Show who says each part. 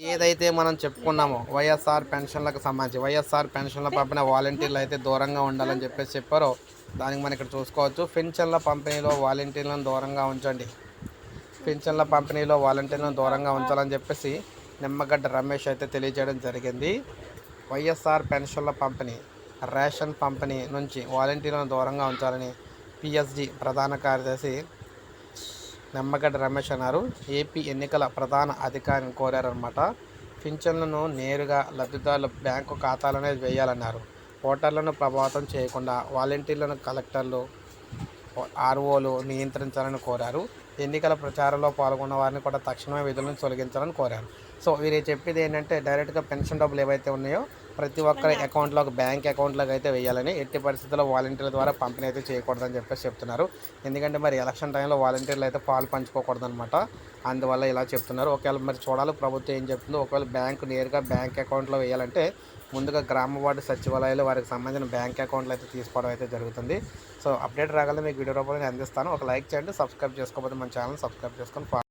Speaker 1: ఏదైతే మనం చెప్పుకున్నామో వైఎస్ఆర్ పెన్షన్లకు సంబంధించి వైఎస్ఆర్ పెన్షన్ల పంపిన వాలంటీర్లు అయితే దూరంగా ఉండాలని చెప్పేసి చెప్పారో దానికి మనం ఇక్కడ చూసుకోవచ్చు. పెన్షన్ల పంపిణీలో వాలంటీర్లను దూరంగా ఉంచండి. పెన్షన్ల పంపిణీలో వాలంటీర్లను దూరంగా ఉంచాలని చెప్పేసి నిమ్మగడ్డ రమేష్ అయితే తెలియజేయడం జరిగింది. వైఎస్ఆర్ పెన్షన్ల పంపిణీ రేషన్ పంపిణీ నుంచి వాలంటీర్లను దూరంగా ఉంచాలని పిఎస్జి ప్రధాన కార్యదర్శి నిమ్మగడ్డ రమేష్ అన్నారు. ఏపీ ఎన్నికల ప్రధాన అధికారిని కోరారనమాట పింఛన్లను నేరుగా లబ్ధిదారుల బ్యాంకు ఖాతాలోనే వేయాలన్నారు. ఓటర్లను ప్రభావితం చేయకుండా వాలంటీర్లను కలెక్టర్లు ఆర్ఓలు నియంత్రించాలని కోరారు. ఎన్నికల ప్రచారంలో పాల్గొన్న వారిని కూడా తక్షణమే విధులను తొలగించాలని కోరారు. సో వీరు చెప్పేది ఏంటంటే డైరెక్ట్గా పెన్షన్ డబ్బులు ఏవైతే ఉన్నాయో ప్రతి ఒక్కరి అకౌంట్లోకి బ్యాంక్ అకౌంట్లోకి అయితే వేయాలని ఎట్టి పరిస్థితుల్లో వాలంటీర్ల ద్వారా పంపిణీ అయితే చేయకూడదని చెప్పేసి చెప్తున్నారు. ఎందుకంటే మరి ఎలక్షన్ టైంలో వాలంటీర్లు అయితే పాలు పంచుకోకూడదనమాట అందువల్ల ఇలా చెప్తున్నారు. ఒకవేళ మరి చూడాలి ప్రభుత్వం ఏం చెప్తుందో ఒకవేళ బ్యాంకు నేరుగా బ్యాంక్ అకౌంట్లో వేయాలంటే ముందుగా గ్రామ వార్డు సచివాలయాలు వారికి సంబంధించిన బ్యాంక్ అకౌంట్లు అయితే తీసుకోవడం అయితే జరుగుతుంది. సో అప్డేట్ రాగలనే మీకు వీడియో రూపంలో అందిస్తాను. ఒక లైక్ చేయండి సబ్స్క్రైబ్ చేసుకోకపోతే మన ఛానల్ సబ్స్క్రైబ్ చేసుకొని